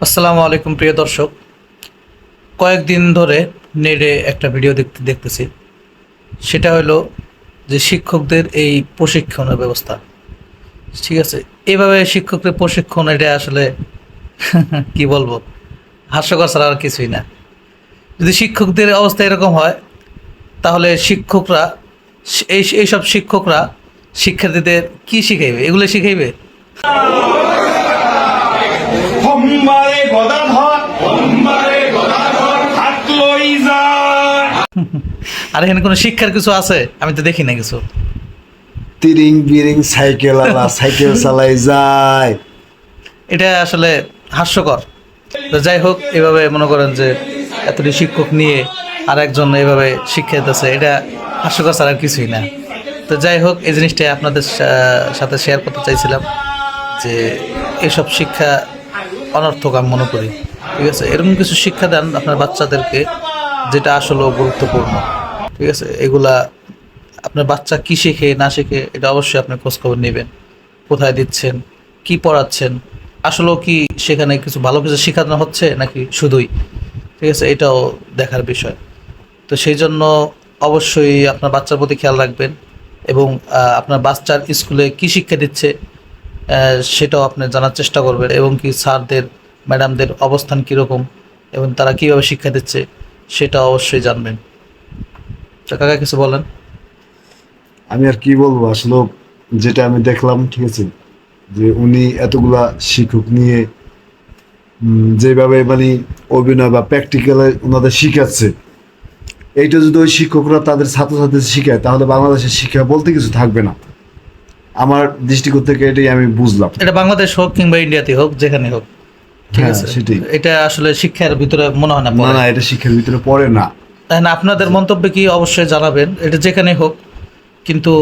আসসালামু আলাইকুম, প্রিয় দর্শক। কয়েকদিন ধরে নেটে একটা ভিডিও দেখতে দেখতেছি। সেটা হলো যে শিক্ষকদের এই প্রশিক্ষণের ব্যবস্থা। ঠিক আছে? এভাবে শিক্ষকদের প্রশিক্ষণ, এটা আসলে কি বলব? হাস্যকর ছাড়া আর কিছুই না। যদি শিক্ষকদের অবস্থা এরকম হয়, তাহলে শিক্ষকরা, এই, এইসব শিক্ষকরা শিক্ষার্থীদের কি শিখাইবে? এগুলো শিখাইবে? গদাধর আর এখানে কোনো শিক্ষার কিছু আছে? আমি তো দেখি না কিছু। তিরিং বিরিং সাইকেল আলা সাইকেল চালাই যায়। এটা আসলে হাস্যকর। তো যাই হোক এভাবে মনে করেন যে এতটি শিক্ষক নিয়ে আর একজন এভাবে শিক্ষা দিতেছে এটা হাস্যকর ছাড়া আর কিছুই না। তো যাই হোক এই জিনিসটা আপনাদের সাথে শেয়ার করতে চাইছিলাম যে এসব শিক্ষা অনর্থক আমি মনে করি। ঠিক আছে? এরকম কিছু শিক্ষা দেন আপনার বাচ্চাদেরকে যেটা আসলে গুরুত্বপূর্ণ। ঠিক আছে? এগুলা আপনার বাচ্চা কি শেখে, না শেখে, এটা অবশ্যই আপনি খোঁজখবর নেবেন। কোথায় দিচ্ছেন? কি পড়াচ্ছেন? আসলেও কি সেখানে কিছু ভালো কিছু শেখানো হচ্ছে নাকি শুধুই? ঠিক আছে? এটাও দেখার বিষয়। তো সেই জন্য অবশ্যই আপনার বাচ্চার প্রতি খেয়াল রাখবেন এবং আপনার বাচ্চার স্কুলে কি শিক্ষা দিচ্ছে সেটাও আপনি জানার চেষ্টা করবেন এবং কি স্যারদের, ম্যাডামদের অবস্থান কীরকম এবং তারা কীভাবে শিক্ষা দিচ্ছে সেটা অবশ্যই জানবেন। তো কাকা, কিছু বলেন? আমি আর কি বলব, আসলে যেটা আমি দেখলাম, ঠিক আছে, যে উনি এতগুলা শিক্ষক নিয়ে যেভাবে মানে অভিনয় বা প্র্যাকটিক্যালে ওনাদের শিখাচ্ছে, এইটা যদি ওই শিক্ষকরা তাদের ছাত্রছাত্রীদের শিখায়, তাহলে বাংলাদেশের শিক্ষা বলতে কিছু থাকবে না। আমার দৃষ্টিকোণ থেকে এটাই আমি বুঝলাম। এটা বাংলাদেশ হোক কিংবা ইন্ডিয়াতে হোক যেখানে হোক ঠিক হ্যাঁ, আছে? সেটাই। এটা আসলে শিক্ষার ভিতরে মনে হয় না না না এটা শিক্ষার ভিতরে পড়ে না। আপনাদের মন্তব্য কি অবশ্যই জানাবেন? এটা যেখানে হোক কিন্তু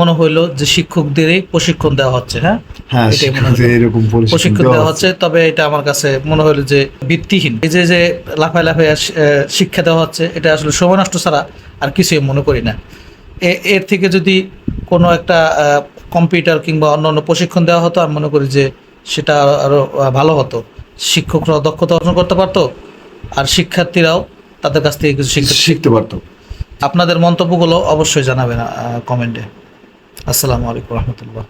মনে হইল যে শিক্ষকদেরই প্রশিক্ষণ দেওয়া হচ্ছে হ্যাঁ? হ্যাঁ। এরকম প্রশিক্ষণ দেওয়া হচ্ছে। তবে এটা আমার কাছে মনে হলো যে ভিত্তিহীন। এই যে যে লাফায় লাফায় শিক্ষা দেওয়া হচ্ছে এটা আসলে সময় নষ্ট ছাড়া আর কিছুই মনে করি না। এর থেকে যদি কোনো একটা কম্পিউটার কিংবা অন্য অন্য প্রশিক্ষণ দেওয়া হতো আমি মনে করি যে সেটা আরও ভালো হতো। শিক্ষকরা দক্ষতা অর্জন করতে পারতো আর শিক্ষার্থীরাও তাদের কাছ থেকে কিছু শিখতে পারতো। আপনাদের মন্তব্যগুলো অবশ্যই জানাবেন কমেন্টে আসসালামু আলাইকুম রহমতুল্লাহ।